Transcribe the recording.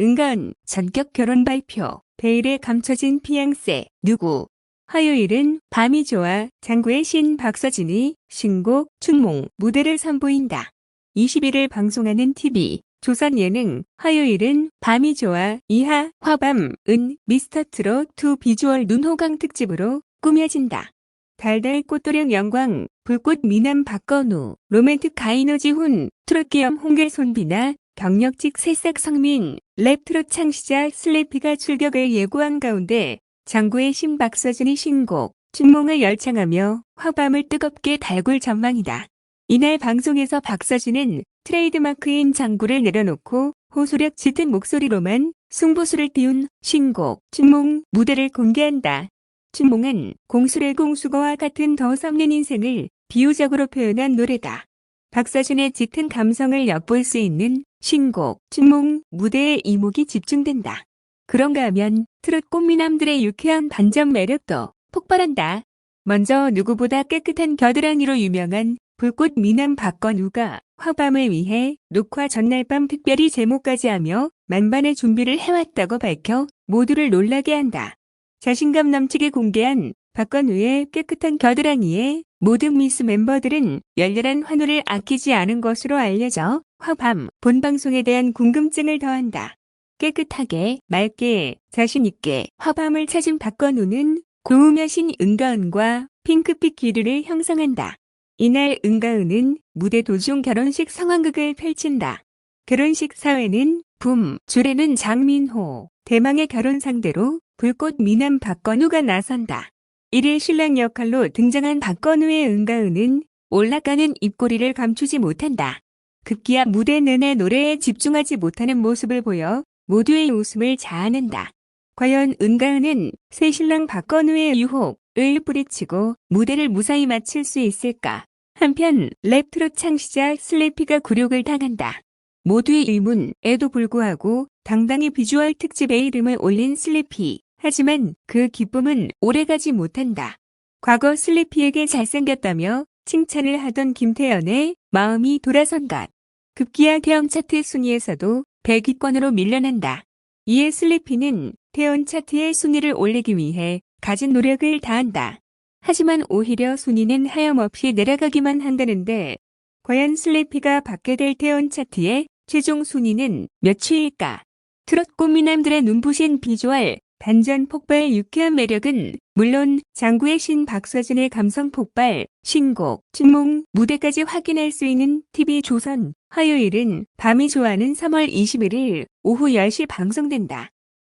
은가은 전격 결혼 발표. 베일에 감춰진 피앙세. 누구? 화요일은 밤이 좋아 장구의 신 박서진이 신곡 춘몽 무대를 선보인다. 21일 방송하는 TV 조선 예능 화요일은 밤이 좋아 이하 화밤 은 미스터 트롯 2 비주얼 눈호강 특집으로 꾸며진다. 달달 꽃도령 영광 불꽃 미남 박건우 로맨틱 가이너지훈 트롯기염 홍길손비나 경력직 새싹 성민 랩 트롯 창시자 슬래피가 출격을 예고한 가운데 장구의 신 박서진이 신곡 춘몽을 열창하며 화밤을 뜨겁게 달굴 전망이다. 이날 방송에서 박서진은 트레이드마크인 장구를 내려놓고 호소력 짙은 목소리로만 승부수를 띄운 신곡 춘몽 무대를 공개한다. 춘몽은 공수의 공수거와 같은 더 썩는 인생을 비유적으로 표현한 노래다. 박서진의 짙은 감성을 엿볼 수 있는 신곡 춘몽 무대에 이목이 집중된다. 그런가 하면 트롯 꽃미남들의 유쾌한 반전 매력도 폭발한다. 먼저 누구보다 깨끗한 겨드랑이로 유명한 불꽃 미남 박건우가 화밤을 위해 녹화 전날 밤 특별히 제모까지 하며 만반의 준비를 해왔다고 밝혀 모두를 놀라게 한다. 자신감 넘치게 공개한 박건우의 깨끗한 겨드랑이에 모든 미스 멤버들은 열렬한 환호를 아끼지 않은 것으로 알려져 화밤 본방송에 대한 궁금증을 더한다. 깨끗하게, 맑게, 자신있게 화밤을 찾은 박건우는 고우며신 은가은과 핑크빛 기류를 형성한다. 이날 은가은은 무대 도중 결혼식 상황극을 펼친다. 결혼식 사회는 붐, 주례는 장민호, 대망의 결혼 상대로 불꽃 미남 박건우가 나선다. 1일 신랑 역할로 등장한 박건우의 은가은은 올라가는 입꼬리를 감추지 못한다. 급기야 무대 내내 노래에 집중하지 못하는 모습을 보여 모두의 웃음을 자아낸다. 과연 은가은은 새 신랑 박건우의 유혹을 뿌리치고 무대를 무사히 마칠 수 있을까? 한편 랩 트롯 창시자 슬래피가 굴욕을 당한다. 모두의 의문에도 불구하고 당당히 비주얼 특집에 이름을 올린 슬래피. 하지만 그 기쁨은 오래가지 못한다. 과거 슬래피에게 잘생겼다며 칭찬을 하던 김태연의 마음이 돌아선 것. 급기야 대형 차트 순위에서도 100위권으로 밀려난다. 이에 슬래피는 태연 차트의 순위를 올리기 위해 가진 노력을 다한다. 하지만 오히려 순위는 하염없이 내려가기만 한다는데 과연 슬래피가 받게 될 태연 차트의 최종 순위는 몇위일까? 트롯 꽃미남들의 눈부신 비주얼, 반전 폭발 유쾌한 매력은 물론 장구의 신 박서진의 감성 폭발, 신곡, 춘몽 무대까지 확인할 수 있는 TV 조선 화요일은 밤이 좋아하는 3월 21일 오후 10시 방송된다.